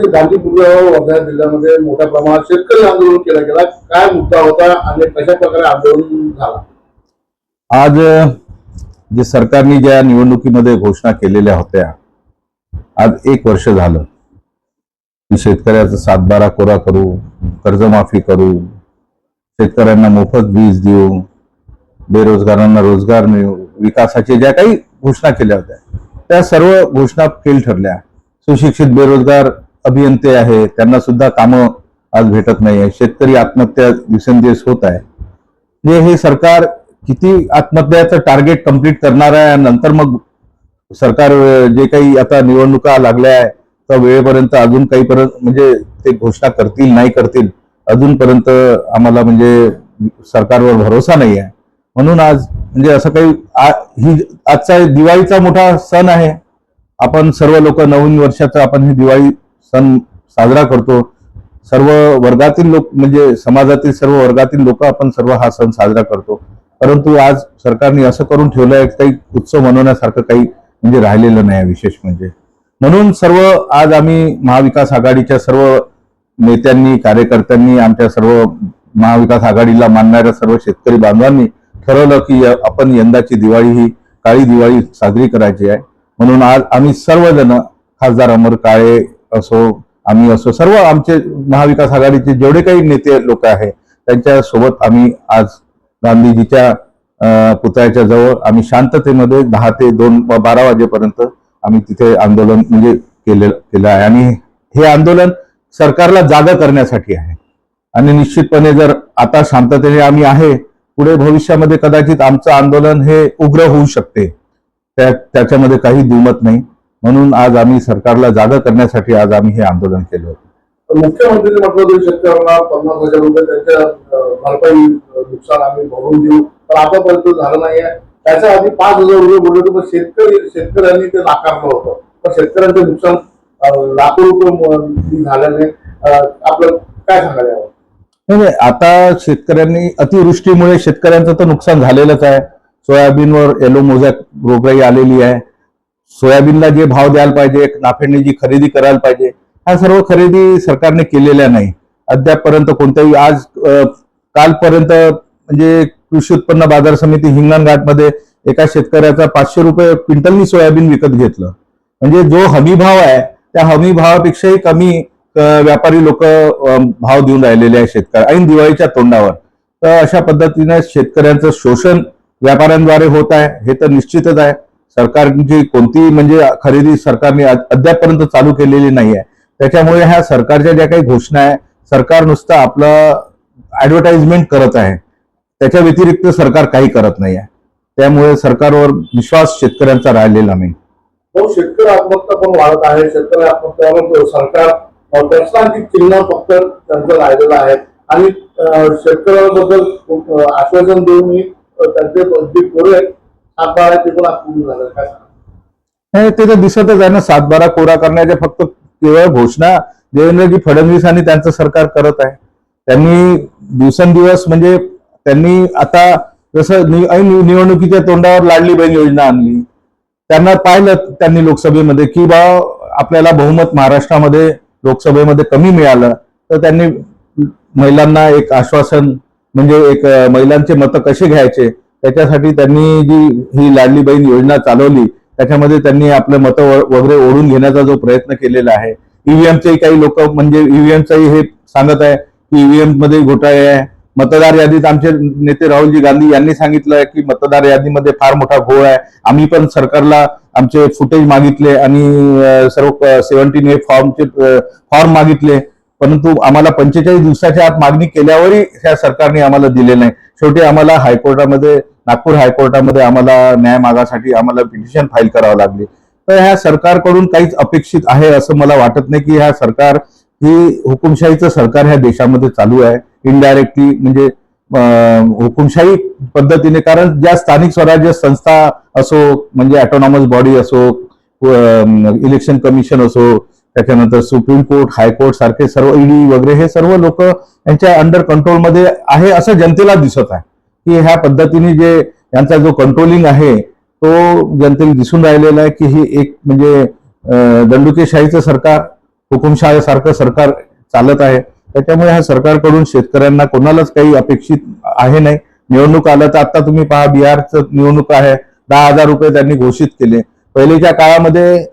आज गांधीपूर्व वर्धा जिल्ह्यामध्ये मोठ्या प्रमाणात शेतकरी आंदोलन केलं गेला. काय मुद्दा होता आणि कशा प्रकारे आंदोलन झाला? आज जे सरकारने ज्या निवडणुकीमध्ये घोषणा केलेल्या होत्या आज एक वर्ष झालं. की शेतकऱ्याचा सातबारा कोरा करू कर्जमाफी करू शेतकऱ्यांना मोफत वीज देऊ बेरोजगारांना रोजगार मिळू विकासाच्या ज्या काही घोषणा केल्या होत्या त्या सर्व घोषणा फेल ठरल्या. सुशिक्षित बेरोजगार अभियंते आहे त्यांना सुद्धा कामं आज भेटत नाही आहे शेतकरी आत्महत्या दिवसेंदिवस होत आहे. म्हणजे हे सरकार किती आत्महत्याचं टार्गेट कंप्लीट करणार आहे आणि नंतर मग सरकार जे काही आता निवडणुका लागल्या आहे तर वेळेपर्यंत अजून काहीपर्यंत म्हणजे ते घोषणा करतील नाही करतील अजूनपर्यंत आम्हाला म्हणजे सरकारवर भरोसा नाही आहे. म्हणून आज म्हणजे असं काही ही आजचा दिवाळीचा मोठा सण आहे. आपण सर्व लोक नवीन वर्षाचा आपण ही दिवाळी सण साजरा करतो. सर्व वर्गातील लोक म्हणजे समाजातील सर्व वर्गातील लोक आपण सर्व हा सण साजरा करतो. परंतु आज सरकारने असं करून ठेवलं आहे काही उत्सव मनवण्यासारखं काही म्हणजे राहिलेलं नाही आहे विशेष म्हणजे. म्हणून सर्व आज आम्ही महाविकास आघाडीच्या सर्व नेत्यांनी कार्यकर्त्यांनी आमच्या सर्व महाविकास आघाडीला मानणाऱ्या सर्व शेतकरी बांधवांनी ठरवलं की य- आपण यंदाची दिवाळी ही काळी दिवाळी साजरी करायची आहे. म्हणून आज आम्ही सर्वजण खासदार अमर काळे असो आम्ही असो सर्व आमचे महाविकास आघाडीचे जेवढे काही नेते लोक आहेत त्यांच्यासोबत आम्ही आज गांधीजीच्या पुतळ्याच्या जवळ आम्ही शांततेमध्ये दहा ते दोन व बारा वाजेपर्यंत आम्ही तिथे आंदोलन म्हणजे केलेलं केलं आहे. आणि हे आंदोलन सरकारला जागा करण्यासाठी आहे. आणि निश्चितपणे जर आता शांततेने आम्ही आहे पुढे भविष्यामध्ये कदाचित आमचं आंदोलन हे उग्र होऊ शकते. त्या त्याच्यामध्ये काही दुमत नाही. म्हणून आज आम्ही सरकारला जागा करण्यासाठी आज आम्ही हे आंदोलन केलं होतं. तर मुख्यमंत्र्यांनी म्हटलं होतं शेतकऱ्यांना पन्नास हजार रुपये त्यांच्या भरपाई नुकसान आम्ही भरून देऊ. तर आतापर्यंत झालं नाहीये. त्याच्या आधी पाच हजार रुपये बोलले होते पण शेतकरी शेतकऱ्यांनी ते नाकारलं होतं. पण शेतकऱ्यांचं नुकसान लाखो रुपये झाल्याने आपलं काय सांगायला यावं नाही नाही, आता शेतकऱ्यांनी अतिवृष्टीमुळे शेतकऱ्यांचं तर नुकसान झालेलंच आहे. सोयाबीनवर येलो मोझॅक रोगराई आलेली आहे. सोयाबीनला जे भाव द्यायला पाहिजे नाफेडने जी खरेदी करायला पाहिजे ह्या सर्व खरेदी सरकारने केलेल्या नाही. अद्यापपर्यंत कोणत्याही आज कालपर्यंत म्हणजे कृषी उत्पन्न बाजार समिती हिंगणघाटमध्ये एका शेतकऱ्याचा पाचशे रुपये क्विंटलनी सोयाबीन विकत घेतलं. म्हणजे जो हमी भाव आहे त्या हमी भावापेक्षाही कमी व्यापारी लोक भाव देऊन राहिलेले आहे शेतकरी ऐन दिवाळीच्या तोंडावर. तर अशा पद्धतीने शेतकऱ्यांचं शोषण व्यापाऱ्यांद्वारे होत आहे हे तर निश्चितच आहे. सरकारची कोणती म्हणजे खरेदी सरकारने अद्यापपर्यंत चालू केलेली नाही आहे त्याच्यामुळे ह्या सरकारच्या ज्या काही घोषणा आहे सरकार नुसतं आपलं ऍडव्हर्टाइजमेंट करत आहे. त्याच्या व्यतिरिक्त सरकार काही करत नाही आहे त्यामुळे सरकारवर विश्वास शेतकऱ्यांचा राहिलेला नाही. हो, शेतकरी आत्महत्या पण वाढत आहे. शेतकरी आत्महत्यावर सरकार अं, चिन्ह फक्त त्यांचं राहिलेलं आहे. आणि शेतकऱ्यांबद्दल आश्वासन देऊन त्यांचे जे पुरे सातबारा ते पण झालं? काय सांगा? ते तर दिसतच आहे ना सातबारा कोरा करण्याच्या फक्त केवळ घोषणा देवेंद्रजी फडणवीस आणि त्यांचं सरकार करत आहे. त्यांनी दिवसेंदिवस म्हणजे त्यांनी आता जसं निवडणुकीच्या तोंडावर लाडली बहीण योजना आणली. त्यांना पाहिलं त्यांनी लोकसभेमध्ये की बा आपल्याला बहुमत महाराष्ट्रामध्ये लोकसभेमध्ये कमी मिळालं तर त्यांनी महिलांना एक आश्वासन म्हणजे एक महिलांचे मतं कसे घ्यायचे? त्याच्यासाठी त्यांनी जी ही लाडली बहीण योजना चालवली त्याच्यामध्ये त्यांनी आपलं मतं व- वगैरे ओढून घेण्याचा जो प्रयत्न केलेला आहे. ईव्हीएमचे काही लोक म्हणजे ईव्हीएमचंही हे सांगत आहे की ईव्हीएममध्ये घोटाळे आहे. मतदार यादीत आमचे नेते राहुलजी गांधी यांनी सांगितलं आहे की मतदार यादीमध्ये फार मोठा घोळ आहे. आम्ही पण सरकारला आमचे फुटेज मागितले आणि सर्व सेव्हन्टीन ए फॉर्मचे फॉर्म मागितले. परंतु आम्हाला पंचेचाळीस दिवसाच्या आत मागणी केल्यावरही ह्या सरकारने आम्हाला दिले नाही. शेवटी आम्हाला हायकोर्टामध्ये नागपूर हायकोर्टामध्ये आम्हाला न्याय मागासाठी आम्हाला पिटिशन फाईल करावं लागली. तर ह्या सरकारकडून काहीच अपेक्षित आहे असं मला वाटत नाही की ह्या सरकार ही हुकुमशाहीचं सरकार ह्या देशामध्ये चालू आहे. इनडायरेक्टली म्हणजे हुकुमशाही पद्धतीने कारण ज्या स्थानिक स्वराज्य संस्था असो म्हणजे ऑटोनॉमस बॉडी असो इलेक्शन कमिशन असो त्याच्यानंतर सुप्रीम कोर्ट हायकोर्ट सारखे सर्व ईडी वगैरे हे सर्व लोक यांच्या अंडर कंट्रोलमध्ये आहे असं जनतेला दिसत आहे. की ह्या पद्धतीने जे यांचा जो कंट्रोलिंग आहे तो जनतेला दिसून राहिलेला आहे की ही एक म्हणजे दंडुकेशाहीचं सरकार हुकुमशाहीसारखं सरकार चालत आहे. त्याच्यामुळे ह्या सरकारकडून शेतकऱ्यांना कोणालाच काही अपेक्षित आहे नाही. निवडणूक आलं तर आता तुम्ही पहा बिहारचं निवडणूक आहे. दहा हजार रुपये त्यांनी घोषित केले. पहिलेच्या काळामध्ये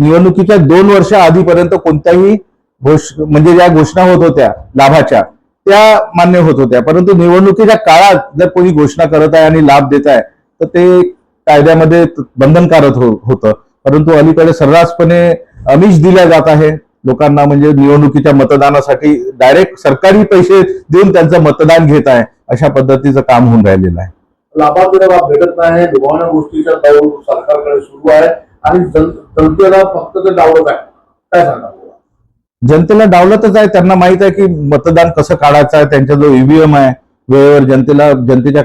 निवडणुकीच्या दोन वर्ष आधीपर्यंत कोणत्याही घोष म्हणजे ज्या घोषणा होत होत्या लाभाच्या त्या मान्य होत होत्या. परंतु निवडणुकीच्या काळात जर कोणी घोषणा करत आहे आणि लाभ देत आहे तर ते कायद्यामध्ये बंधनकारक हो- होतं. परंतु अलीकडे सर्रासपणे अमिष दिल्या जात आहे. लोकांना म्हणजे निवडणुकीच्या मतदानासाठी डायरेक्ट सरकारी पैसे देऊन त्यांचं मतदान घेत आहे अशा पद्धतीचं काम होऊन राहिलेलं आहे. लाभार्थीला लाभ भेटत नाही. गोष्टीचा सरकारकडे सुरू आहे. आणि जनतेला फक्त ते डावलत आहे. काय सांगा जनतेला डावलतच आहे. त्यांना माहीत आहे की मतदान कसं काढायचं आहे. त्यांचा जो ईव्हीएम आहे वेळेवर जनतेला जनतेच्या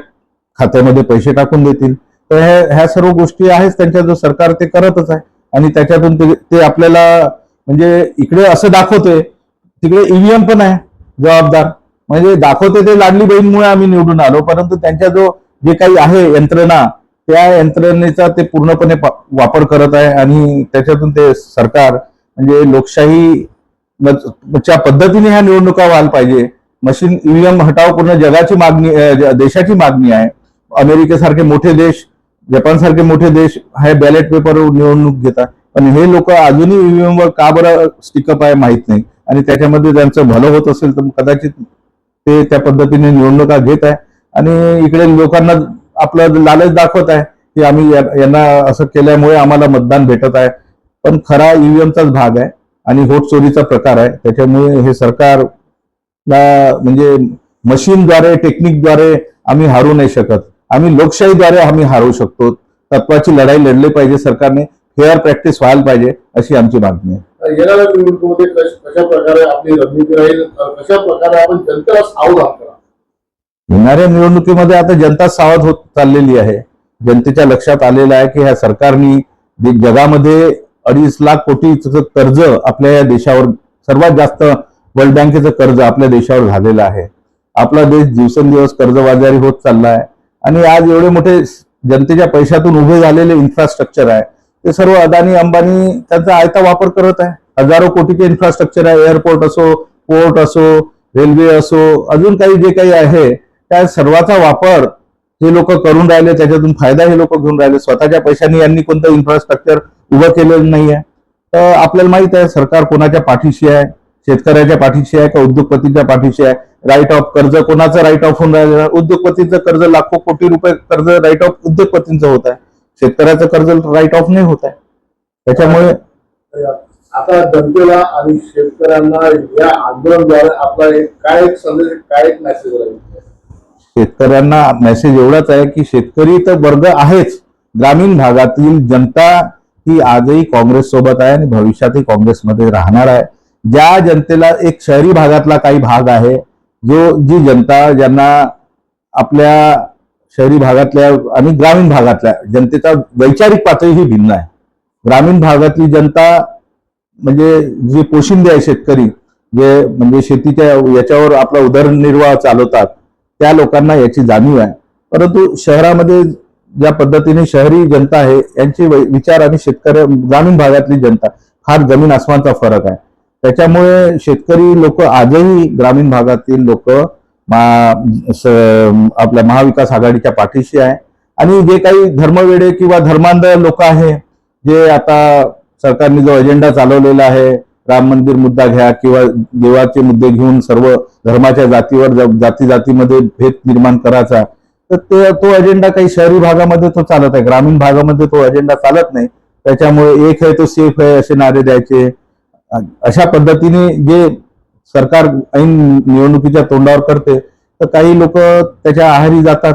खात्यामध्ये पैसे टाकून देतील. तर हे- ह्या सर्व गोष्टी आहेच. त्यांच्या जो सरकार ते करतच आहे. आणि त्याच्यातून ते- आपल्याला म्हणजे इकडे असं दाखवतोय तिकडे ईव्हीएम पण आहे जबाबदार. म्हणजे दाखवते ते लाडली बहीणमुळे आम्ही निवडून आलो. परंतु त्यांच्या जो जे काही आहे यंत्रणा त्या यंत्रणेचा ते पूर्णपणे वापर करत आहे आणि त्याच्यातून ते सरकार म्हणजे लोकशाही च्या पद्धतीने ह्या निवडणुका व्हायला पाहिजे. मशीन ईव्हीएम हटाव पूर्ण जगाची मागणी देशाची मागणी आहे. अमेरिकेसारखे मोठे देश जपान सारखे मोठे देश हे बॅलेट पेपर निवडणूक घेतात. पण हे लोक अजूनही ईव्हीएम वर का बरं स्टिकअप आहे माहीत नाही. आणि त्याच्यामध्ये त्यांचं भलं होत असेल तर कदाचित ते त्या पद्धतीने निवडणुका घेत आहे. आणि इकडे लोकांना आपलं लालच दाखवत आहे की आम्ही यांना असं केल्यामुळे आम्हाला मतदान भेटत आहे. पण खरा ईव्हीएमचाच भाग आहे आणि व्होट चोरीचा प्रकार आहे. त्याच्यामुळे हे सरकार म्हणजे मशीनद्वारे टेक्निकद्वारे आम्ही हारू नाही शकत. आम्ही लोकशाहीद्वारे आम्ही हारू शकतो. तत्वाची लढाई लढली पाहिजे सरकारने. फेअर प्रॅक्टिस व्हायला पाहिजे अशी आमची मागणी आहे. येणाऱ्या निवडणुकीमध्ये कशा प्रकारे आपली रणनीती राहील? कशा प्रकारे आपण जनतेला सावध आहात? येणाऱ्या निवडणुकीमध्ये आता जनता सावध होत चाललेली आहे. जनतेच्या लक्षात आलेलं आहे की ह्या सरकारनी जगामध्ये अडीच लाख कोटीचं कर्ज आपल्या या देशावर सर्वात जास्त वर्ल्ड बँकेचं कर्ज आपल्या देशावर झालेलं आहे. आपला देश दिवसेंदिवस कर्जबाजारी होत चालला आहे आणि आज एवढे मोठे जनतेच्या पैशातून उभे झालेले इन्फ्रास्ट्रक्चर आहे. ते सर्व अदानी अंबानी त्यांचा आयता वापर करत आहे. हजारो कोटीचे इन्फ्रास्ट्रक्चर आहे. एअरपोर्ट असो पोर्ट असो रेल्वे असो अजून काही जे काही आहे त्या सर्वाचा वापर हे लोक करून राहिले त्याच्यातून फायदा हे लोक घेऊन राहिले. स्वतःच्या पैशाने यांनी कोणतं इन्फ्रास्ट्रक्चर उभं केलेलं नाही आहे. तर आपल्याला माहीत आहे सरकार कोणाच्या पाठीशी आहे? शेतकऱ्याच्या पाठीशी आहे का उद्योगपतीच्या पाठीशी आहे? राईट ऑफ कर्ज कोणाचं राईट ऑफ होऊन राहिलं उद्योगपतीचं कर्ज लाखो कोटी रुपये कर्ज राईट ऑफ उद्योगपतींचं होत आहे. शेतकऱ्याचं कर्ज राईट ऑफ नाही होत आहे. त्याच्यामुळे आता जनतेला आणि शेतकऱ्यांना या आंदोलनद्वारे आपला एक काय एक संदेश काय एक मेसेज राहील शेतकऱ्यांना मेसेज एवढाच आहे की शेतकरी तर वर्ग आहेच. ग्रामीण भागातील जनता ही आजही काँग्रेस सोबत आहे आणि भविष्यातही काँग्रेसमध्ये राहणार आहे. ज्या जनतेला एक शहरी भागातला काही भाग आहे जो जी जनता ज्यांना आपल्या शहरी भागातल्या आणि ग्रामीण भागातल्या जनतेचा वैचारिक पातळी ही भिन्न आहे. ग्रामीण भागातली जनता म्हणजे जे पोशिंदे आहे शेतकरी जे म्हणजे शेतीच्या याच्यावर आपला उदरनिर्वाह चालवतात त्या लोकांना याची जाणीव आहे. परंतु शहरामध्ये ज्या पद्धतीने शहरी जनता आहे यांचे वै- विचार आणि शेतकरी ग्रामीण भागातली जनता फार जमीन आसमानचा फरक आहे. त्याच्यामुळे शेतकरी लोक आजही ग्रामीण भागातील लोक आपल्या महाविकास आघाडीच्या पाठीशी आहे. आणि जे काही धर्मवेडे किंवा धर्मांध लोक आहे जे आता सरकारने जो अजेंडा चालवलेला आहे राम मंदिर मुद्दा घ्या किंवा देवाचे मुद्दे घेऊन सर्व धर्माच्या जातीवर जाती जातीमध्ये भेद निर्माण करायचा तर ते तो अजेंडा काही शहरी भागामध्ये तो चालत आहे. ग्रामीण भागामध्ये तो अजेंडा चालत नाही. त्याच्यामुळे एक आहे तो सेफ आहे असे नारे द्यायचे. अशा पद्धतीने जे सरकार ऐन निवडणुकीच्या तोंडावर करते तर काही लोक त्याच्या आहारी जातात.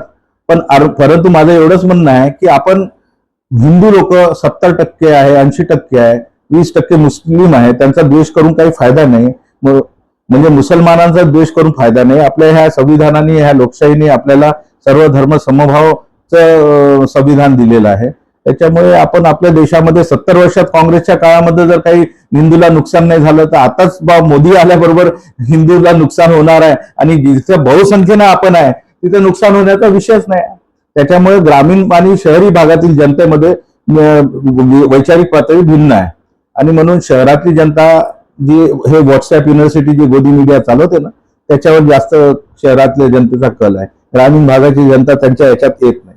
पण आर- परंतु माझं एवढंच म्हणणं आहे की आपण हिंदू लोक सत्तर टक्के आहे ऐंशी टक्के आहे. वीस टक्के मुस्लिम आहे त्यांचा द्वेष करून काही फायदा नाही. म्हणजे मुसलमानांचा द्वेष करून फायदा नाही. आपल्या ह्या संविधानाने ह्या लोकशाहीने आपल्याला सर्व धर्म समभावचं संविधान दिलेलं आहे. त्याच्यामुळे आपण आपल्या देशामध्ये सत्तर वर्षात काँग्रेसच्या काळामध्ये जर काही हिंदूला नुकसान नाही झालं तर आताच बा मोदी आल्याबरोबर हिंदूला नुकसान होणार आहे. आणि जिथे बहुसंख्येनं आपण आहे तिथे नुकसान होण्याचा विषयच नाही. त्याच्यामुळे ग्रामीण आणि शहरी भागातील जनतेमध्ये वैचारिक पातळी भिन्न आहे. आणि म्हणून शहरातली जनता जी हे व्हॉट्सअप युनिव्हर्सिटी जी गोदी मीडिया चालवते ना त्याच्यावर जास्त शहरातल्या जनतेचा कल आहे. ग्रामीण भागाची जनता त्यांच्या याच्यात येत नाही.